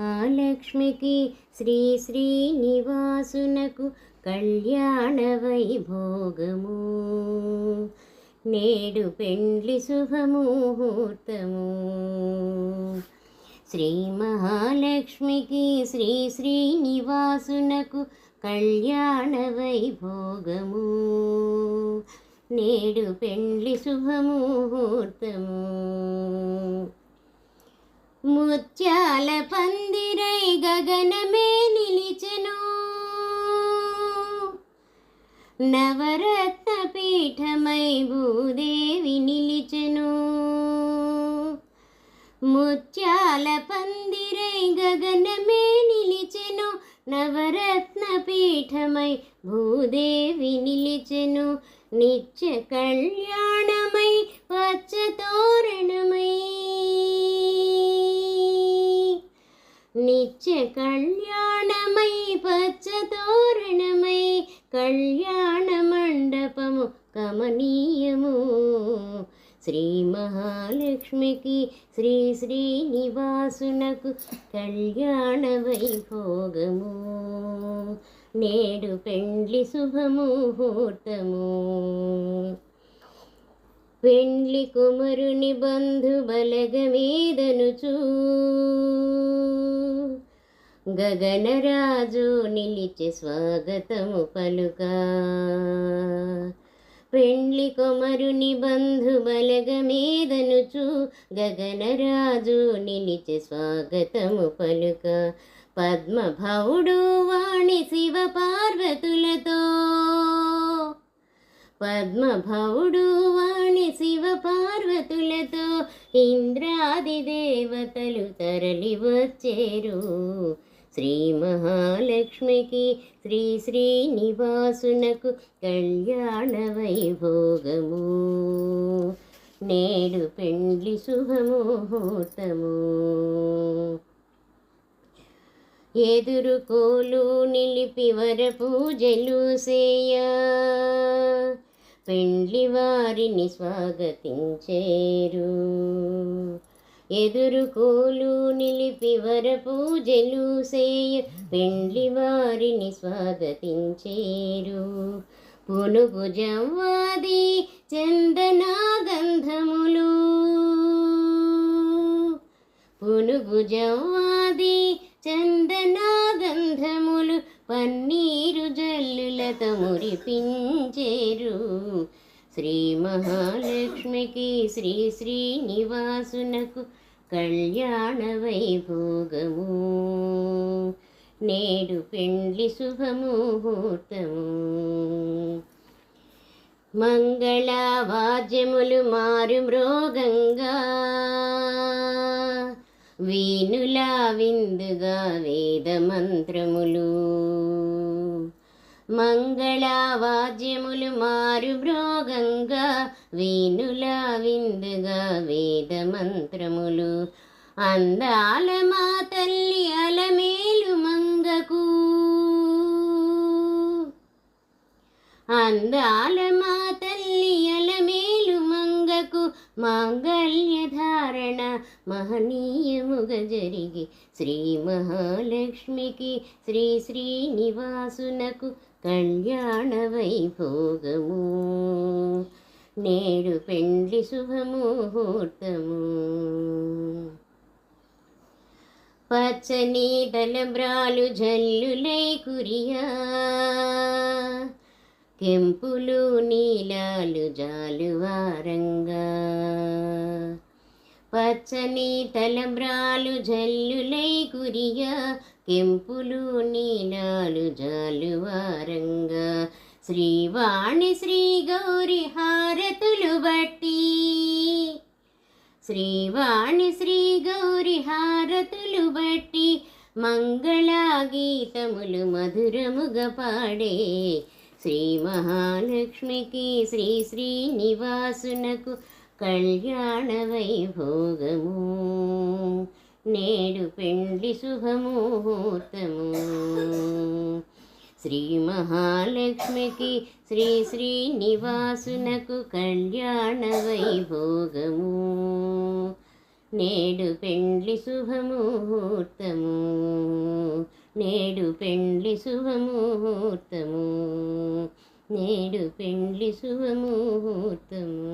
మహాలక్ష్మికి శ్రీ శ్రీనివాసునకు కళ్యాణ వైభోగము. నేడు పెండ్లి శుభముహూర్తము. శ్రీ మహాలక్ష్మికి శ్రీ శ్రీనివాసునకు కళ్యాణ వైభోగము. నేడు పెండ్లి శుభముహూర్తము. ముత్యాల పందిరై గగనమే నిలిచెను. నవరత్న పీఠమై భూదేవి నిలిచెను. ముత్యాల పందిరై గగనమే నిలిచెను. నవరత్న పీఠమై భూదేవి నిలిచెను. నిత్య కళ్యాణమై పచ్చ తోరణమై నిత్య కళ్యాణమై పచ్చతోరణమై కళ్యాణ మండపము కమనీయము. శ్రీ మహాలక్ష్మికి శ్రీ శ్రీనివాసునకు కళ్యాణ వైభోగము. నేడు పెండ్లి శుభముహూర్తము పెండ్లి కుమరుని బంధు బలగమేదనుచూ. గగనరాజు నిలిచి స్వాగతము పలుక. పెండ్లి కొమరుని బంధు బలగమేదనుచు గగనరాజు నిలిచి స్వాగతము పలుక. పద్మభవుడు వాణి శివ పార్వతులతో. పద్మభవుడు వాణి శివ పార్వతులతో ఇంద్రాది దేవతలు తరలి వచ్చేరు శ్రీ మహాలక్ష్మికి శ్రీ శ్రీనివాసునకు కళ్యాణ వైభోగము. నేడు పెండ్లి శుభముహూర్తము. ఎదురుకోలు నిలిపి వర పూజలు సేయా. పెండ్లి వారిని స్వాగతించేరు. ఎదురుకోలు నిలిపి వర పూజలు సేయ పెండ్లి వారిని స్వాగతించేరు. పునుగు జవ్వాది చందనా గంధములు పునుగు జవ్వాది చందనా పన్నీరు జల్లులతో మురిపించేరు శ్రీ మహాలక్ష్మికి శ్రీ శ్రీనివాసునకు కళ్యాణ వైభోగము. నేడు పెండ్లి శుభముహూర్తము. మంగళవాద్యములు మారు మృగంగా. వీనులా విందుగా వేద మంత్రములు మంగళవాద్యములు మారు భ్రోగంగా వేణుల విందుగా వేద మంత్రములు అందాల మా తల్లి అలమేలు మంగకు. అందాల మాంగళ్యధారణ ధారణ మహనీయముగ జరిగి శ్రీ మహాలక్ష్మికి శ్రీ శ్రీనివాసునకు కళ్యాణ వైభోగము. నేడు పెండ్లి శుభముహూర్తము. పచ్చని తలబ్రాలు జల్లులై కురియా. కెంపులు నీలాలు జాలువారంగా పచ్చని తలబ్రాలు జల్లులై కురియా. కెంపులు నీలాలు జాలువారంగా శ్రీవాణి శ్రీ గౌరి హారతులు బట్టి. శ్రీవాణి శ్రీ గౌరి హారతులు బట్టి మంగళగీతములు మధురముగా పాడే. శ్రీ మహాలక్ష్మికి శ్రీ శ్రీనివాసునకు కళ్యాణ వైభోగము. నేడు పెండ్లి శుభముహూర్తము. శ్రీ మహాలక్ష్మికి శ్రీ శ్రీనివాసునకు కళ్యాణ వైభోగము. నేడు పెండ్లి శుభముహూర్తము. నేడు పెండ్లి శుభముహూర్తము. నేడు పెండ్లి శుభముహూర్తము